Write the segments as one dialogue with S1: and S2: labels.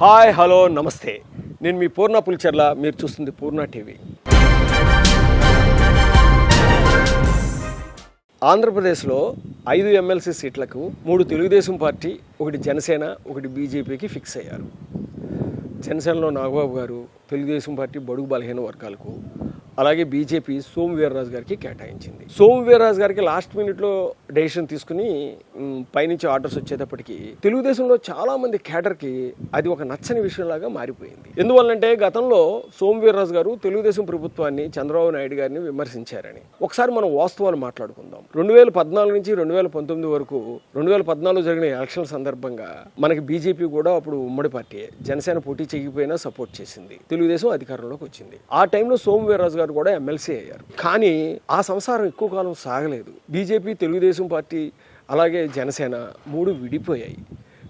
S1: Hi hello నమస్తే. నేను మీ పూర్ణ పులిచర్ల మీరు చూస్తుంది పూర్ణ టీవీ. ఆంధ్రప్రదేశ్లో ఐదు ఎమ్మెల్సీ సీట్లకు మూడు తెలుగుదేశం పార్టీ ఒకటి జనసేన ఒకటి బీజేపీకి ఫిక్స్ అయ్యారు. జనసేనలో నాగబాబు గారు తెలుగుదేశం పార్టీ బడుగు బలహీన వర్గాలకు అలాగే బీజేపీ సోము వీర్రాజు గారికి కేటాయించింది. సోము వీర్రాజు గారికి లాస్ట్ మినిట్లో డెసిషన్ తీసుకుని పైనుంచి ఆర్డర్స్ వచ్చేటప్పటికి తెలుగుదేశంలో చాలామంది కేటర్కి అది ఒక నచ్చని విషయంలాగా మారిపోయింది. ఎందువల్లంటే గతంలో సోమవీర్రాజు గారు తెలుగుదేశం ప్రభుత్వాన్ని చంద్రబాబు నాయుడు గారిని విమర్శించారని. ఒకసారి మనం వాస్తవాలు మాట్లాడుకుందాం. రెండు వేల పద్నాలుగు నుంచి రెండు వేల పంతొమ్మిది వరకు రెండు వేల పద్నాలుగు జరిగిన ఎలక్షన్ సందర్భంగా మనకి బీజేపీ కూడా అప్పుడు ఉమ్మడి పార్టీ జనసేన పోటీ చేయకపోయినా సపోర్ట్ చేసింది. తెలుగుదేశం అధికారంలోకి వచ్చింది. ఆ టైంలో సోమవీర్రాజు గారు కూడా ఎమ్మెల్సీ అయ్యారు. కానీ ఆ సంసారం ఎక్కువ కాలం సాగలేదు. బీజేపీ తెలుగుదేశం పార్టీ అలాగే జనసేన మూడు విడిపోయాయి.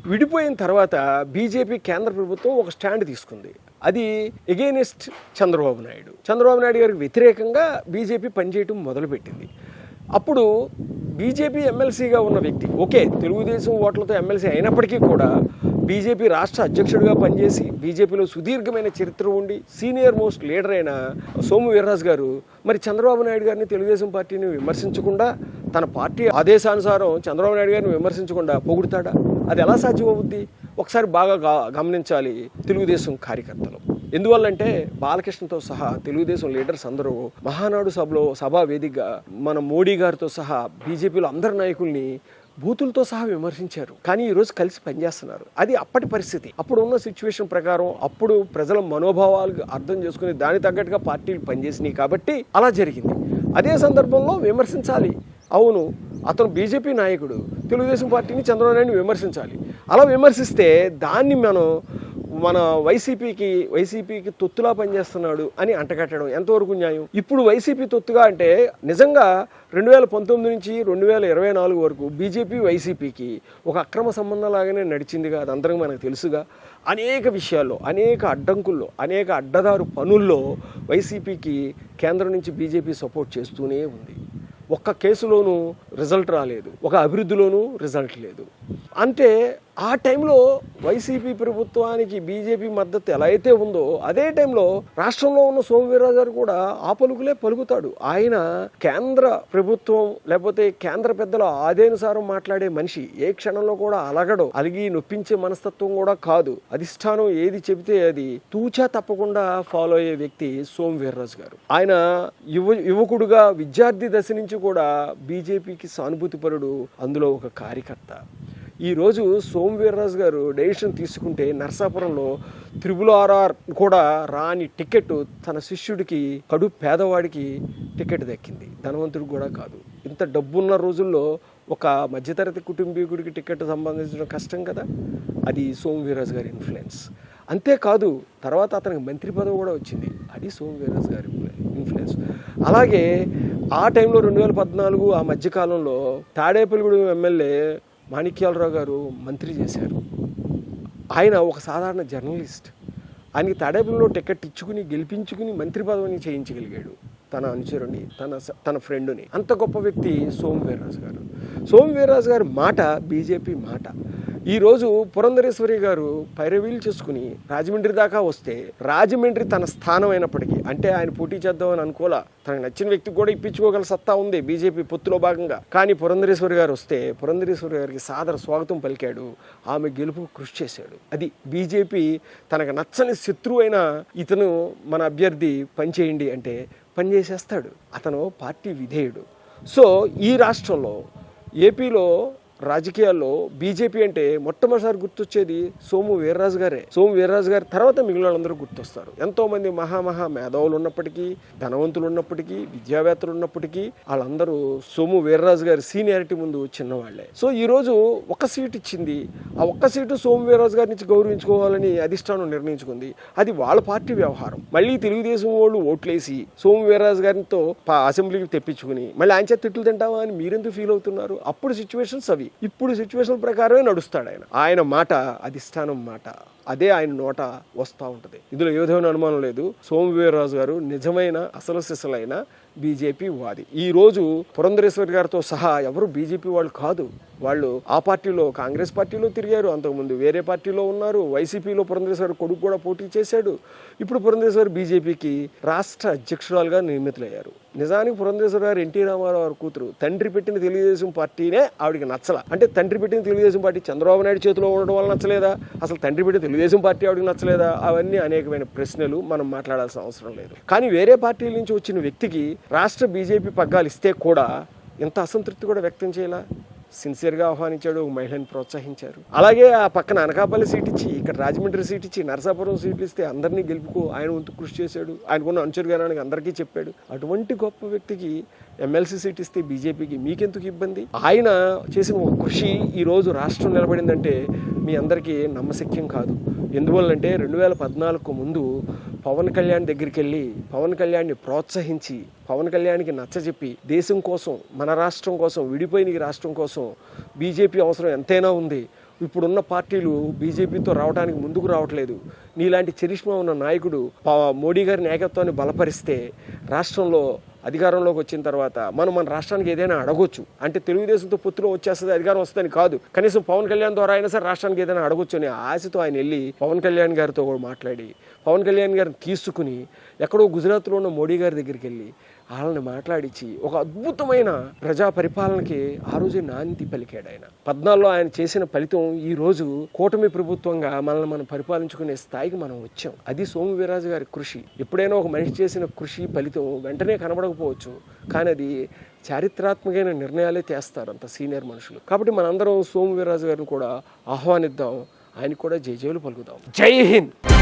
S1: విడిపోయిన తర్వాత బీజేపీ కేంద్ర ప్రభుత్వం ఒక స్టాండ్ తీసుకుంది. అది ఎగెయినెస్ట్ చంద్రబాబు నాయుడు. చంద్రబాబు నాయుడు గారికి వ్యతిరేకంగా బీజేపీ పనిచేయటం మొదలుపెట్టింది. అప్పుడు బీజేపీ ఎమ్మెల్సీగా ఉన్న వ్యక్తి ఓకే తెలుగుదేశం ఓట్లతో ఎమ్మెల్సీ అయినప్పటికీ కూడా బీజేపీ రాష్ట్ర అధ్యక్షుడిగా పనిచేసి బీజేపీలో సుదీర్ఘమైన చరిత్ర ఉండి సీనియర్ మోస్ట్ లీడర్ అయిన సోము వీర్రాజు గారు మరి చంద్రబాబు నాయుడు గారిని తెలుగుదేశం పార్టీని విమర్శించకుండా తన పార్టీ ఆదేశానుసారం చంద్రబాబు నాయుడు గారిని విమర్శించకుండా పొగుడుతాడా? అది ఎలా సాధ్యమవుద్ది? ఒకసారి బాగా గమనించాలి తెలుగుదేశం కార్యకర్తలు. ఎందువల్లంటే బాలకృష్ణతో సహా తెలుగుదేశం లీడర్స్ అందరూ మహానాడు సభలో సభా వేదికగా మన మోడీ గారితో సహా బీజేపీలో అందరి నాయకుల్ని బూతులతో సహా విమర్శించారు. కానీ ఈరోజు కలిసి పనిచేస్తున్నారు. అది అప్పటి పరిస్థితి. అప్పుడు ఉన్న సిచ్యువేషన్ ప్రకారం అప్పుడు ప్రజల మనోభావాలు అర్థం చేసుకుని దాని తగ్గట్టుగా పార్టీలు పనిచేసినాయి కాబట్టి అలా జరిగింది. అదే సందర్భంలో విమర్శించాలి. అవును అతను బీజేపీ నాయకుడు. తెలుగుదేశం పార్టీని చంద్రబాబు నాయుడు విమర్శించాలి. అలా విమర్శిస్తే దాన్ని మనం మన వైసీపీకి వైసీపీకి తొత్తులా పనిచేస్తున్నాడు అని అంటగట్టడం ఎంతవరకు న్యాయం? ఇప్పుడు వైసీపీ తొత్తుగా అంటే నిజంగా రెండు వేల పంతొమ్మిది నుంచి రెండు వేల ఇరవై నాలుగు వరకు బీజేపీ వైసీపీకి ఒక అక్రమ సంబంధం లాగానే నడిచిందిగా అదంతరం మనకు తెలుసుగా. అనేక విషయాల్లో అనేక అడ్డంకుల్లో అనేక అడ్డదారు పనుల్లో వైసీపీకి కేంద్రం నుంచి బీజేపీ సపోర్ట్ చేస్తూనే ఉంది. ఒక్క కేసులోనూ రిజల్ట్ రాలేదు. ఒక అభివృద్ధిలోనూ రిజల్ట్ లేదు. అంటే ఆ టైంలో వైసీపీ ప్రభుత్వానికి బీజేపీ మద్దతు ఎలా అయితే ఉందో అదే టైంలో రాష్ట్రంలో ఉన్న సోమవీర్రాజు గారు కూడా ఆ పలుకులే పలుకుతాడు. ఆయన కేంద్ర ప్రభుత్వం లేకపోతే కేంద్ర పెద్దల ఆదేనుసారం మాట్లాడే మనిషి. ఏ క్షణంలో కూడా అలగడు అలిగి నొప్పించే మనస్తత్వం కూడా కాదు. అధిష్టానం ఏది చెబితే అది తూచా తప్పకుండా ఫాలో అయ్యే వ్యక్తి సోమవీర్రాజు గారు. ఆయన యువ యువకుడుగా విద్యార్థి దశ నుంచి కూడా బీజేపీకి సానుభూతిపరుడు అందులో ఒక కార్యకర్త. ఈరోజు సోమవీర్రాజు గారు డెసిషన్ తీసుకుంటే నర్సాపురంలో త్రిబుల్ ఆర్ఆర్ కూడా రాని టికెట్ తన శిష్యుడికి కడు పేదవాడికి టికెట్ దక్కింది. ధనవంతుడికి కూడా కాదు. ఇంత డబ్బున్న రోజుల్లో ఒక మధ్యతరగతి కుటుంబీకుడికి టికెట్ సంబంధించడం కష్టం కదా? అది సోమవీర్రాజు గారి ఇన్ఫ్లుయెన్స్. అంతేకాదు తర్వాత అతనికి మంత్రి పదవి కూడా వచ్చింది. అది సోమవీర్రాజు గారి ఇన్ఫ్లుయెన్స్. అలాగే ఆ టైంలో రెండు వేల పద్నాలుగు ఆ మధ్యకాలంలో తాడేపల్లిగూడెం ఎమ్మెల్యే మాణిక్యాలరావు గారు మంత్రి చేశారు. ఆయన ఒక సాధారణ జర్నలిస్ట్. ఆయనకి తాడేపల్లిలో టికెట్ ఇచ్చుకుని గెలిపించుకుని మంత్రి పదవిని చేయించగలిగాడు తన అనుచరుని తన స- తన ఫ్రెండుని. అంత గొప్ప వ్యక్తి సోము వీర్రాజు గారు. సోము వీర్రాజు గారి మాట బీజేపీ మాట. ఈరోజు పురంధరేశ్వరి గారు పైరవీలు చేసుకుని రాజమండ్రి దాకా వస్తే రాజమండ్రి తన స్థానం అయినప్పటికీ అంటే ఆయన పోటీ చేద్దామని అనుకోలే తనకు నచ్చిన వ్యక్తికి కూడా ఇప్పించుకోగల సత్తా ఉంది బీజేపీ పొత్తులో భాగంగా. కానీ పురంధరేశ్వరి గారు వస్తే పురంధరేశ్వరి గారికి సాదర స్వాగతం పలికాడు ఆమె గెలుపు కృషి చేశాడు. అది బీజేపీ తనకు నచ్చని శత్రువు అయిన ఇతను మన అభ్యర్థి పనిచేయండి అంటే పనిచేసేస్తాడు. అతను పార్టీ విధేయుడు. సో ఈ రాష్ట్రంలో ఏపీలో రాజకీయాల్లో బీజేపీ అంటే మొట్టమొదటిసారి గుర్తొచ్చేది సోము వీర్రాజు గారే. సోము వీర్రాజు గారి తర్వాత మిగిలిన వాళ్ళందరూ గుర్తొస్తారు. ఎంతో మంది మహామహా మేధావులు ఉన్నప్పటికీ ధనవంతులు ఉన్నప్పటికీ విద్యావేత్తలు ఉన్నప్పటికీ వాళ్ళందరూ సోము వీర్రాజు గారి సీనియారిటీ ముందు చిన్నవాళ్ళే. సో ఈ రోజు ఒక సీట్ ఇచ్చింది. ఆ ఒక్క సీటు సోము వీర్రాజు గారి నుంచి గౌరవించుకోవాలని అధిష్టానం నిర్ణయించుకుంది. అది వాళ్ళ పార్టీ వ్యవహారం. మళ్ళీ తెలుగుదేశం వాళ్ళు ఓట్లేసి సోము వీర్రాజు గారితో పా- అసెంబ్లీకి తెప్పించుకుని మళ్ళీ ఆయన చేత తిట్లు తింటావా అని మీరెందుకు ఫీల్ అవుతున్నారు? అప్పుడు సిచ్యువేషన్స్ అవి. ఇప్పుడు సిచ్యువేషన్ ప్రకారమే నడుస్తాడు ఆయన. ఆయన మాట అధిష్టానం మాట. అదే ఆయన నోట వస్తూ ఉంటుంది. ఇందులో ఏ విధమైన అనుమానం లేదు. సోమవీరరాజు గారు నిజమైన అసలు సిసలైన బీజేపీ వాది. ఈ రోజు పురంధరేశ్వరి గారితో సహా ఎవరు బీజేపీ వాళ్ళు కాదు. వాళ్ళు ఆ పార్టీలో కాంగ్రెస్ పార్టీలో తిరిగారు. అంతకుముందు వేరే పార్టీలో ఉన్నారు. వైసీపీలో పురంధరేశ్వరి కొడుకు కూడా పోటీ చేశాడు. ఇప్పుడు పురంధరేశ్వరి బీజేపీకి రాష్ట్ర అధ్యక్షురాలుగా నియమితులయ్యారు. నిజానికి పురంధేశ్వర గారు ఎన్టీ రామారావు గారు కూతురు. తండ్రి పెట్టిన తెలుగుదేశం పార్టీనే ఆవిడకి నచ్చల. అంటే తండ్రి పెట్టిన తెలుగుదేశం పార్టీ చంద్రబాబు నాయుడు చేతిలో ఉండడం వల్ల నచ్చలేదా? అసలు తండ్రి పెట్టిన తెలుగుదేశం పార్టీ ఆవిడకి నచ్చలేదా? అవన్నీ అనేకమైన ప్రశ్నలు మనం మాట్లాడాల్సిన అవసరం లేదు. కానీ వేరే పార్టీల నుంచి వచ్చిన వ్యక్తికి రాష్ట్ర బీజేపీ పగ్గాలు ఇస్తే కూడా ఇంత అసంతృప్తి కూడా వ్యక్తం చేయాలా? సిన్సియర్గా ఆహ్వానించాడు ఒక మహిళని ప్రోత్సహించారు. అలాగే ఆ పక్కన అనకాపల్లి సీట్ ఇచ్చి ఇక్కడ రాజమండ్రి సీట్ ఇచ్చి నరసాపురం సీట్లు ఇస్తే అందరినీ గెలుపుకో ఆయన వంతు కృషి చేశాడు. ఆయనకున్న అనుచరుగానానికి అందరికీ చెప్పాడు. అటువంటి గొప్ప వ్యక్తికి ఎమ్మెల్సీ సీట్ ఇస్తే బీజేపీకి మీకెందుకు ఇబ్బంది? ఆయన చేసిన ఒక కృషి ఈరోజు రాష్ట్రం నిలబడిందంటే మీ అందరికీ నమ్మశక్యం కాదు. ఎందువల్లంటే రెండు వేల పద్నాలుగుకు ముందు పవన్ కళ్యాణ్ దగ్గరికి వెళ్ళి పవన్ కళ్యాణ్ని ప్రోత్సహించి పవన్ కళ్యాణ్కి నచ్చజెప్పి దేశం కోసం మన రాష్ట్రం కోసం విడిపోయిన ఈ రాష్ట్రం కోసం బీజేపీ అవసరం ఎంతైనా ఉంది. ఇప్పుడున్న పార్టీలు బీజేపీతో రావడానికి ముందుకు రావట్లేదు. నీలాంటి చరిష్మా ఉన్న నాయకుడు మోడీ గారి నాయకత్వాన్ని బలపరిస్తే రాష్ట్రంలో అధికారంలోకి వచ్చిన తర్వాత మనం మన రాష్ట్రానికి ఏదైనా అడగొచ్చు. అంటే తెలుగుదేశంతో పొత్తులో వచ్చేస్తుంది అధికారం వస్తుందని కాదు. కనీసం పవన్ కళ్యాణ్ ద్వారా అయినా సరే రాష్ట్రానికి ఏదైనా అడగొచ్చు అనే ఆశతో ఆయన వెళ్ళి పవన్ కళ్యాణ్ గారితో కూడా మాట్లాడి పవన్ కళ్యాణ్ గారిని తీసుకుని ఎక్కడో గుజరాత్లో ఉన్న మోడీ గారి దగ్గరికి వెళ్ళి వాళ్ళని మాట్లాడించి ఒక అద్భుతమైన ప్రజా పరిపాలనకి ఆ రోజే నాంది పలికాడు ఆయన. పద్నాలుగులో ఆయన చేసిన ఫలితం ఈ రోజు కూటమి ప్రభుత్వంగా మనల్ని మనం పరిపాలించుకునే స్థాయికి మనం వచ్చాం. అది సోము వీరాజు గారి కృషి. ఎప్పుడైనా ఒక మనిషి చేసిన కృషి ఫలితం వెంటనే కనబడకపోవచ్చు. కానీ అది చారిత్రాత్మకమైన నిర్ణయాలే చేస్తారు అంత సీనియర్ మనుషులు. కాబట్టి మనందరం సోము వీరాజు గారిని కూడా ఆహ్వానిద్దాం. ఆయన కూడా జై పలుకుదాం. జై హింద్!